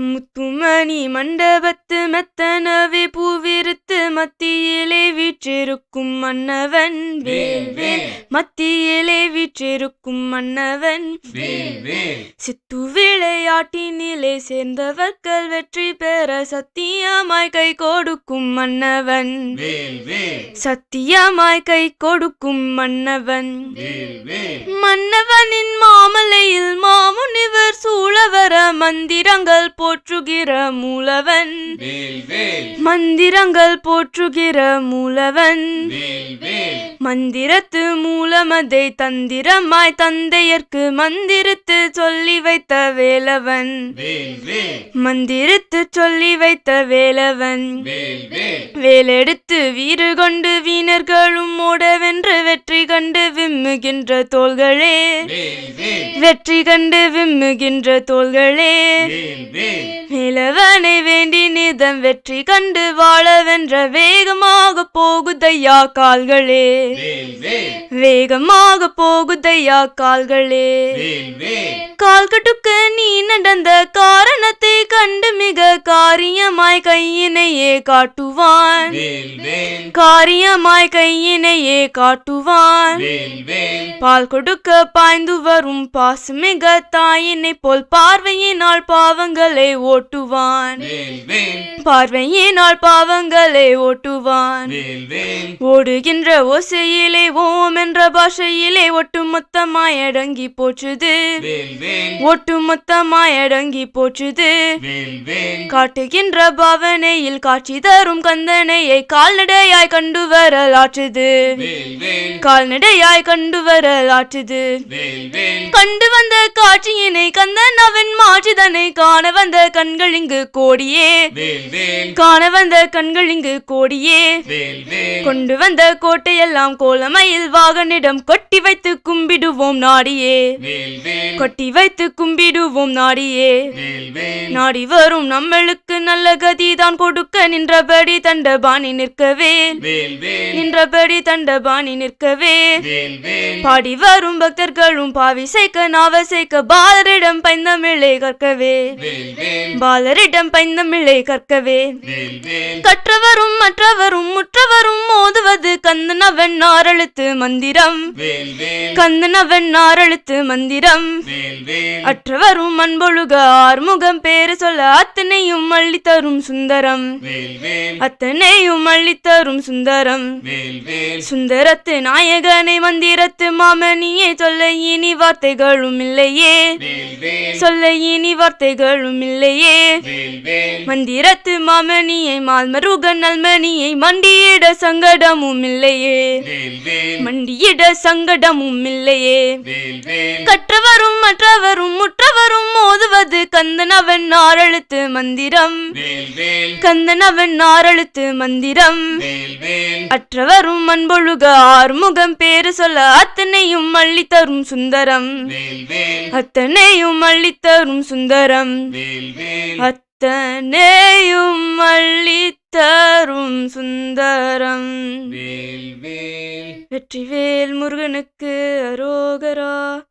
முத்துமணி மண்டபத்து மெத்தனவே பூவிருத்து மத்தியிலே வீற்றிருக்கும் மன்னவன். மத்தியிலே வீற்றிருக்கும் மன்னவன். சித்து விளையாட்டினிலே சேர்ந்தவர்கள் வெற்றி பெற சத்தியமாய் கை கொடுக்கும் மன்னவன். சத்தியமாய் கை கொடுக்கும் மன்னவன். மன்னவனின் மாமலையில் மாமுனிவர் சூழவர மந்திரங்கள் போற்றுகிற மூலவன். மந்திரங்கள் போற்றுகிற மூலவன். மந்திரத்து மூலமதை தந்திரமாய் தந்தையர்க்கு மந்திரித்து சொல்லி வைத்த வேலவன். வேல் வேல். மந்திரித்து சொல்லி வைத்த வேலவன். வேல் வேல். வேலெடுத்து வீறு கொண்டு வீணர்களும் ஓடவென்று வெற்றி கண்டு விம்முகின்ற தோள்களே. வெற்றி கண்டு விம்முகின்ற தோள்களே. வேல் வேல். இளவனை வேண்டி நிதம் வெற்றி கண்டு வாழவென்ற வேகமாக போகுதையா கால்களே. வேகமாக போகுதையா கால்களே. கால்கட்டுக்கு நீ நடந்த காரணத்தை கண்டு மிக காரியமாய் கையினையே காட்டுவான். காரியமாய் கையினையே காட்டுவான். பால் கொடுக்க பாய்ந்து வரும் பாசமிக தாயினை போல் பார்வையினால் பாவங்களை ஓட்டுவான். பார்வையினால் பாவங்களை ஓட்டுவான். ஓடுகின்ற ஓசையிலே ஓம் என்ற பாஷையிலே ஒட்டுமொத்தமாய் அடங்கி போச்சுது. ஒட்டுமொத்தமாய் அடங்கி போச்சுது. காட்டுகின்ற பாவனையில் காட்சி தரும் கந்தனையை கால்நடையாய் கண்டு வரலாற்றுது. கால்நடையாய் கண்டு வரலாற்றுது. வேல் வேல் கண்டு வந்த காட்சியினை கந்தன் அவன் மாற்றிதனை காண வந்த கண்கள் இங்கு கோடியே. வேல் வேல் காண வந்த கண்கள் இங்கு கோடியே. வேல் வேல் கொண்டு வந்த கோட்டையெல்லாம் கோலமையில் வாகனிடம் கொட்டி வைத்து கும்பிடுவோம் நாடியே. கொட்டி வைத்து கும்பிடுவோம் நாடியே. நாடி வரும் நம்மளுக்கு நல்ல கதிதான் கொடுக்க நின்றபடி தண்டபாணி நிற்கவே. நின்றபடி தண்டபாணி நிற்கவே பாடி வரும் பக்தர்களும் பாவி சேர்க்க நாவ சேர்க்க பாலரிடம் பைந்தமிழை கற்கவே பாலரிடம் பைந்தமிழை கற்கவே கற்றவரும் மற்றவரும் முற்றவரும் மோதுவது கந்தனவன் நாரெழுத்து மந்திரம். கந்தனவன் நாரெழுத்து மந்திரம். அற்றவரும் அன்பொழுக ஆறுமுகம் பேரு சொல்ல அத்தனையும் அள்ளி தரும் சுந்தரம் அத்தனையும் அள்ளி தரும் சுந்தரம். சுந்தரத்து நாயகனை மந்திரத்து மாமணியே சொல்ல இனி வார்த்தைகளும் இல்லையே. சொல்ல இனி வார்த்தைகளும் இல்லையே. மந்திரத்து மாமணியை மால்மருகன் நல்மணியை மண்டியிட சங்கடமும் இல்லையே. மண்டியிட சங்கடமும் இல்லையே. கற்றவரும் மற்றவரும் முற்றவரும் கந்தனவன் நாரெழுத்து மந்திரம். கந்தனவன் நாரெழுத்து மந்திரம். அற்றவரும் அன்பொழுக ஆறுமுகம் பேரு சொல்ல அத்தனையும் அள்ளி தரும் சுந்தரம் அத்தனையும் அள்ளி தரும் சுந்தரம் அத்தனையும் அள்ளி தரும் சுந்தரம். வேல் வேல். வெற்றிவேல் முருகனுக்கு அரோகரா.